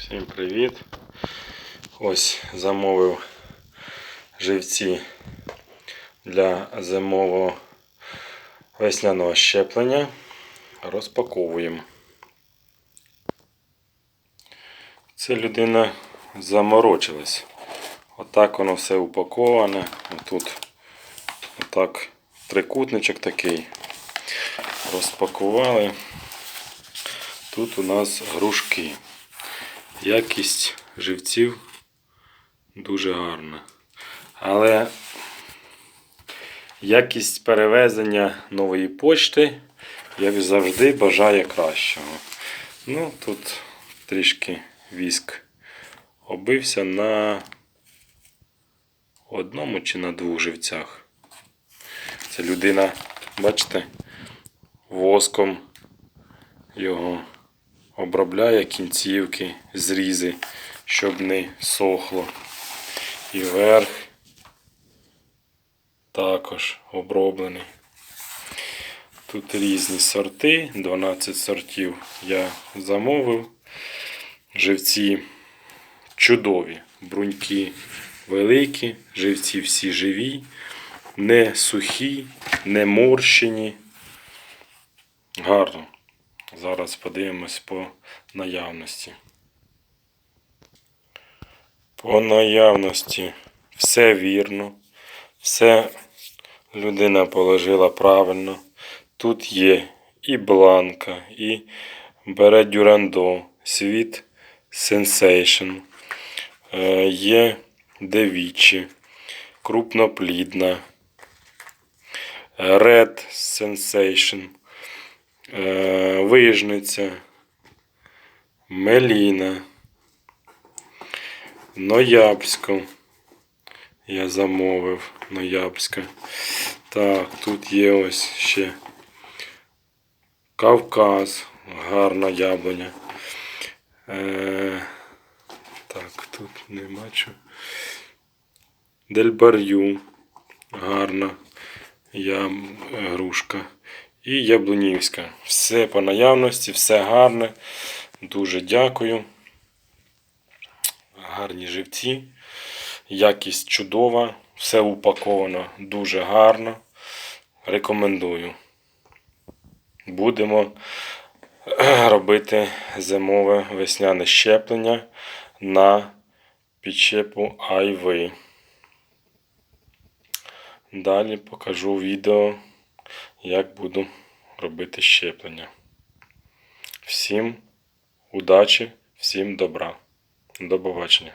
Всім привіт! Ось замовив живці для зимового весняного щеплення. Розпаковуємо. Це людина заморочилась. Отак воно все упаковане. Тут отак трикутничок такий. Розпакували. Тут у нас грушки. Якість живців дуже гарна. Але якість перевезення нової почти, як завжди, бажає кращого. Ну, тут трішки віск оббився на одному чи на двох живцях. Це людина, бачите, воском його обробляє кінцівки, зрізи, щоб не сохло. І верх також оброблений. Тут різні сорти, 12 сортів я замовив. Живці чудові, бруньки великі, живці всі живі, не сухі, не морщені. Гарно. Зараз подивимось по наявності. По наявності. Все вірно, все людина положила правильно. Тут є і бланка, і бере дюрандо, світ сенсейшн, Е, є девічі, крупноплідна, Red Sensation, е, вижниця, меліна, ноябську. Я замовив ноябська. Так, тут є ось ще Кавказ, гарна яблуня. Е, так, тут нема чого. Дельбарю, гарна я, грушка. І яблунівська. Все по наявності, все гарне. Дуже дякую. Гарні живці. Якість чудова. Все упаковано дуже гарно. Рекомендую. Будемо робити зимове весняне щеплення на підчепу Айви. Далі покажу відео, як буду робити щеплення. Всім удачі, всім добра. До побачення.